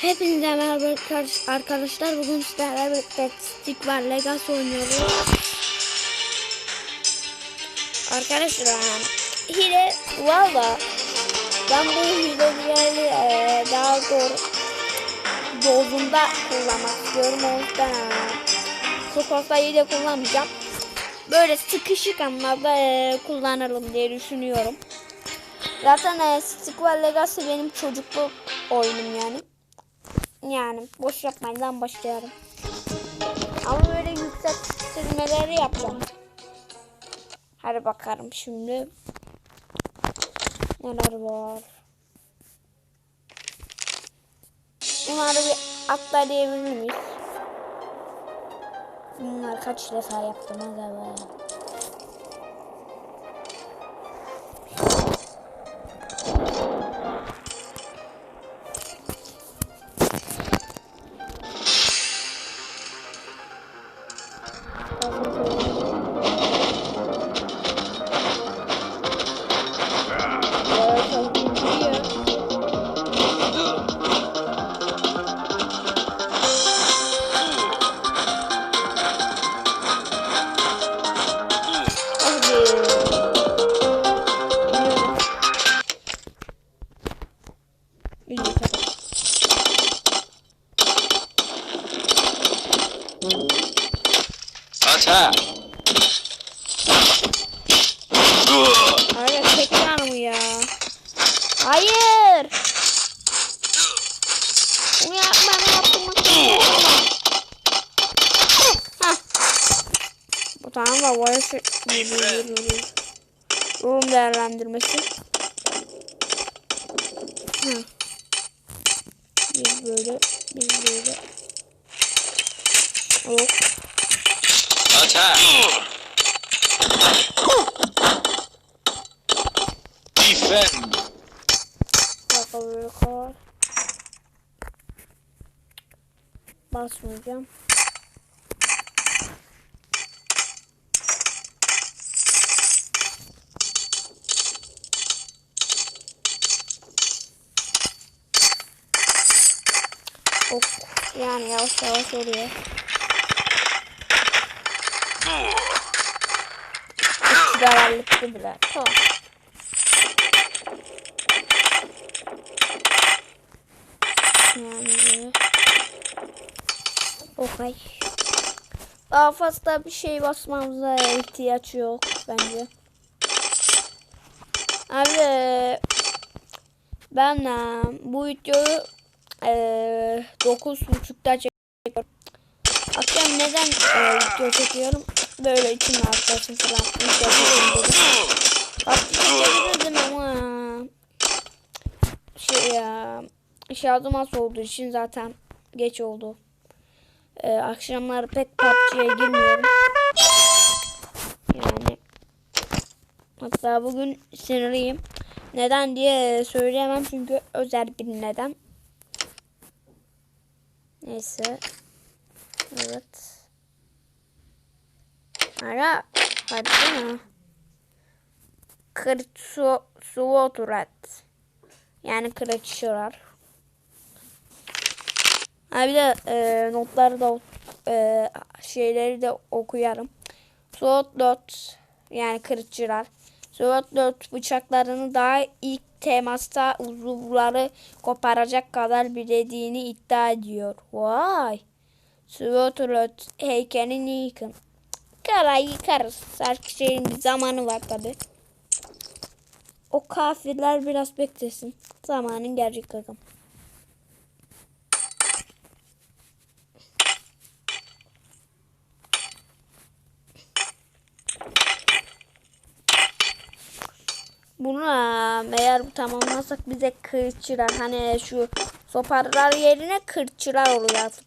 Hepinize merhaba arkadaş- arkadaşlar. Bugün sizlerle birlikte Stick var Legacy oynuyoruz. Arkadaşlar hile valla ben bu hileleri e, daha doğru dozunda kullanmak istiyorum. O yüzden çok fazla hile kullanmayacağım. Böyle sıkışık anlarda e, kullanırım diye düşünüyorum. Zaten e, Stick Legacy benim çocukluk oyunum yani. Yani boş yapmaydan başlayalım. Ama böyle yükselttirmeleri yapacağım. Hadi bakalım şimdi. Neler var? Bunları bir atlayabilir miyiz? Bunlar kaç defa yaptım acaba? Attack! Hayır tekrar mı ya? Hayır. Bunu yapmam yaptım. Hah. Bu tamam da vay şey. Yorum değerlendirmesi. Hı. Bir böyle, bir böyle. Yok. Attack! Defend! Kar. Basmayacağım. Of yani yavaş yavaş oluyor. Halletti bile. Tamam. Yani Okay. Daha fazla bir şey basmamıza ihtiyaç yok bence. Abi ben bu videoyu e, 9.30'da çekiyorum. Akşam neden e, video çekiyorum? Böyle içim rahatlasın falan. İşte bu dedim. Ama şey ya şarjım az olduğu için zaten geç oldu. Ee, akşamlar pek PUBG'ye girmiyorum. Yani hatta bugün sinirliyim. Neden diye söyleyemem çünkü özel bir neden. Neyse. Evet. Hala baksana. Kırık su, su oturat. Yani kırıkçılar. Ha bir de e, notları da e, şeyleri de okuyarım. Sword dot yani kırıkçılar. Sword dot bıçaklarını daha ilk temasta uzuvları koparacak kadar bilediğini iddia ediyor. Vay. Sword dot heykelini yıkın. Kara yıkarız. Her şeyin bir zamanı var tabi. O kafirler biraz beklesin. Zamanın gelecek kakam. Bunu e, eğer tamamlasak bize kırçılar hani şu sopalar yerine kırçılar oluyor artık.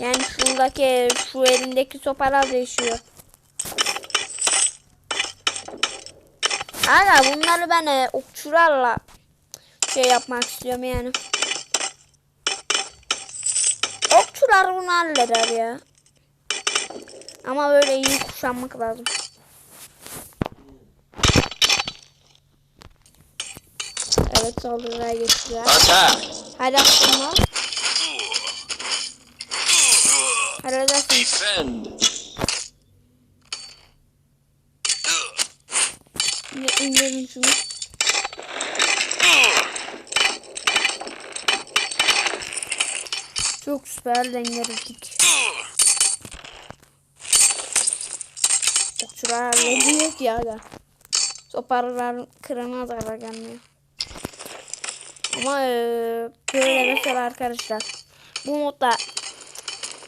Yani şuradaki şu elindeki sopalar değişiyor. Aga bunları ben e, okçularla şey yapmak istiyorum yani. Okçular bunu halleder ya. Ama böyle iyi kuşanmak lazım. Evet saldırıya geçtiler. Hadi aslında. Defend! İndir- İndirin şunu. Çok süper dengeledik. Okçular ne diyor ki ya da. Soparlar kırana zarar gelmiyor. Ama eee böyle mesela arkadaşlar. Bu modda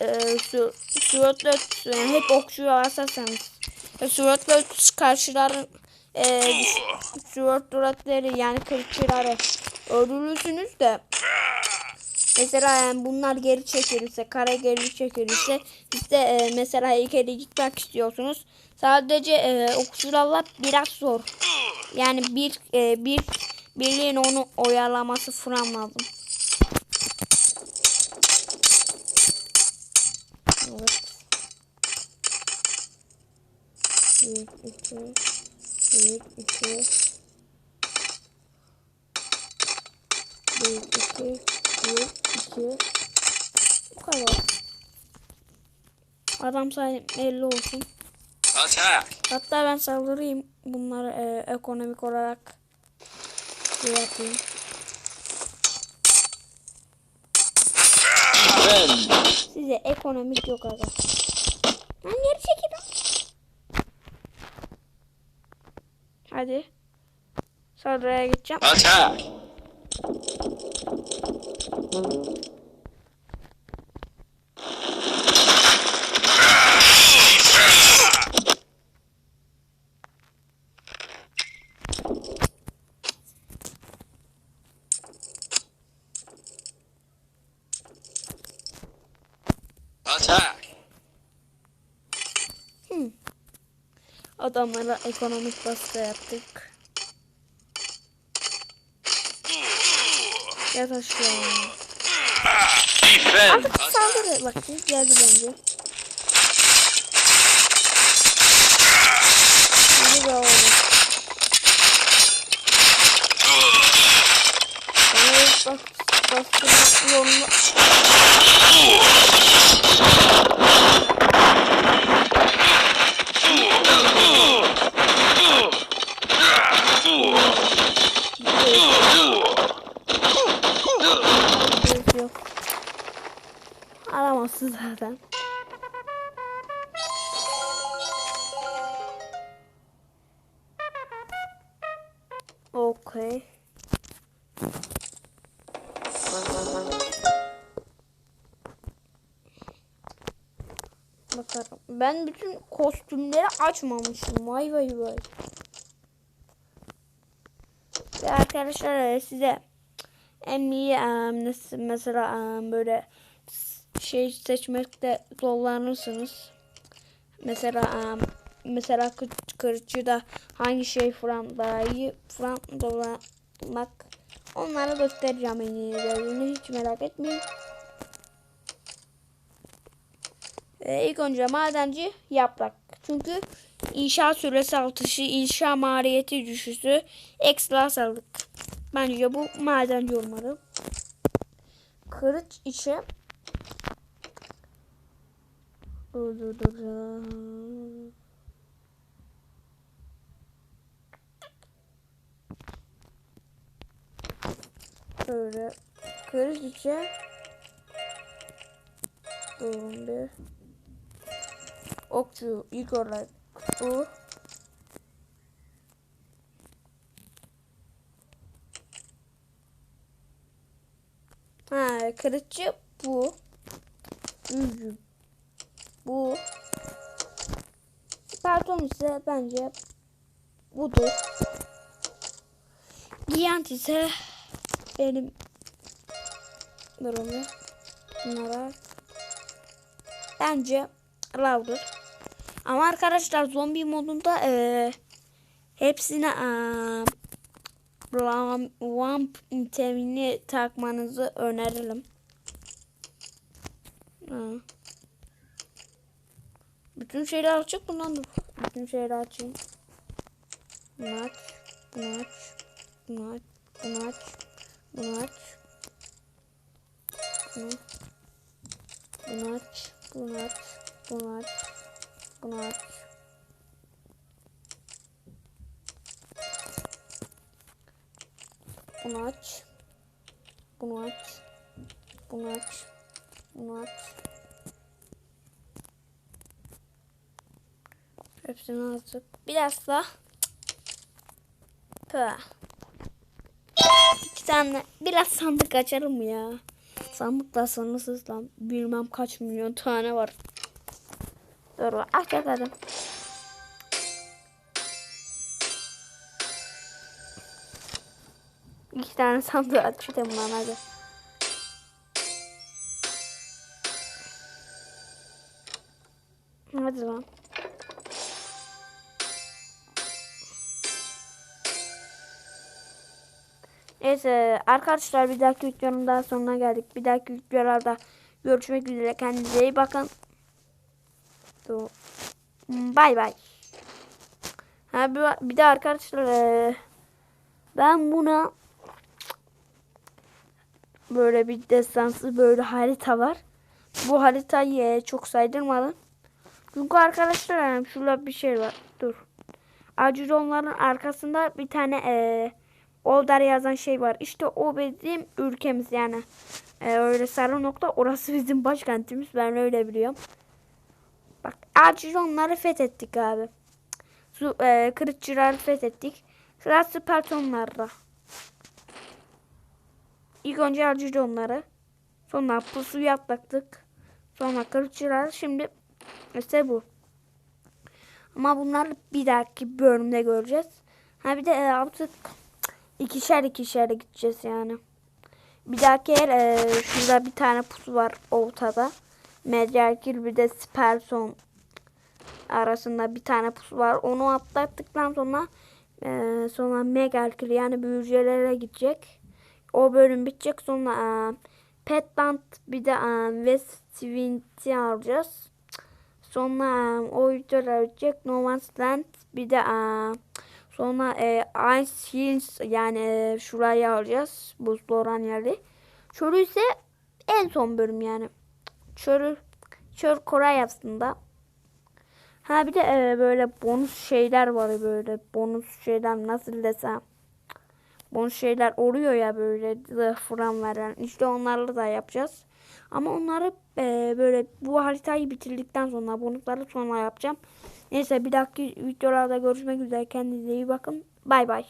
eee su, suratlı yani hep okçu asarsanız e, suratlı karşıların eee suratları yani kırıkçıları öldürürsünüz de Mesela yani bunlar geri çekilirse, kare geri çekilirse de e, mesela heykeli gitmek istiyorsunuz. Sadece e, okçularla biraz zor. Yani bir e, bir birliğin onu oyalaması falan lazım. Evet. Bir, iki, bir, iki, bir, iki, bir, iki. Bu kadar. Adam sayım 50 olsun. Attack! Hatta ben saldırayım. Bunları e, ekonomik olarak şey yapayım. Defend! Size ekonomik yok aga. Lan geri çekilin. Hadi. Saldırıya geçeceğim. Attack! Attack! Adamlara ekonomik baskı yaptık. Yat aşağı. Defend! Artık saldırı. Bak şimdi geldi bence. Hadi be oğlum. Bana ilk bak bastırmak yolunu Aramazsın zaten. Okey. Bakalım. Ben bütün kostümleri açmamışım. Vay vay vay. Ve arkadaşlar e, size en iyi nasıl mesela em, böyle şey seçmekte zorlanırsınız. Mesela mesela kı- kırıcıda hangi şey falan daha iyi falan dolanmak onları göstereceğim en iyilerini hiç merak etmeyin. Ee, ilk önce madenci yaprak. Çünkü inşa süresi artışı, inşa maliyeti düşüşü, ekstra sağlık. Bence bu madenci olmalı. Kılıç içi Öldürürüm. Şöyle içi Durun bir. Okçu olarak bu. Ha, kılıççı bu. Büyücü Pardon ise bence budur. Giyant ise benim durumu. Bunlara bence lavdır. Ama arkadaşlar zombi modunda eee hepsine lam- Vamp itemini takmanızı öneririm. Ha. Bütün şeyler açık bundan dur. Bütün şeyleri açayım. Bunu aç. Bunu aç. Bunu aç. Bunu aç. Bunu aç. Bunu. Bunu aç. Bunu aç. Bunu aç. Bunu aç. Bunu aç. Bunu aç. Bunu aç. Bunu aç. Hepsini açtık. Biraz da Pıh. İki tane biraz sandık açarım ya. Sandıklar sınırsız lan. Bilmem kaç milyon tane var. Dur aç bakalım. İki tane sandık açtım lan hadi. Hadi lan. Neyse arkadaşlar bir dahaki videonun daha sonuna geldik. Bir dahaki videolarda görüşmek üzere. Kendinize iyi bakın. Bay bay. Ha bir, de arkadaşlar eee, ben buna böyle bir destansı böyle harita var. Bu haritayı eee, çok saydırmadım. Çünkü arkadaşlar yani şurada bir şey var. Dur. Acudonların arkasında bir tane eee Oldar yazan şey var. İşte o bizim ülkemiz yani. Ee, öyle sarı nokta orası bizim başkentimiz. Ben öyle biliyorum. Bak Acudonları fethettik abi. Su, e, kırıkçıları fethettik. Sıra Spartonlarda. İlk önce Acudonları. Sonra pusuyu atlattık. Sonra kırıkçılar. Şimdi işte bu. Ama bunları bir dahaki bölümde göreceğiz. Ha bir de e, artık ikişer ikişer gideceğiz yani. Bir dahaki yer e, şurada bir tane pusu var ortada. Medyakil bir de Sperson arasında bir tane pusu var. Onu atlattıktan sonra e, sonra Megalkil yani büyücülere gidecek. O bölüm bitecek. Sonra e, Petland bir de e, West Twin'i alacağız. Sonra e, o videolar bitecek. No Man's Land bir de e, Sonra e, Hills yani e, şurayı alacağız. Buzlu olan yerli. Çölü ise en son bölüm yani. Çölü, çöl Koray aslında. Ha bir de e, böyle bonus şeyler var böyle. Bonus şeyler nasıl desem. Bonus şeyler oluyor ya böyle zırh falan veren. İşte onlarla da yapacağız. Ama onları e, böyle bu haritayı bitirdikten sonra bonusları sonra yapacağım. Neyse bir dahaki videolarda görüşmek üzere. Kendinize iyi bakın. Bay bay.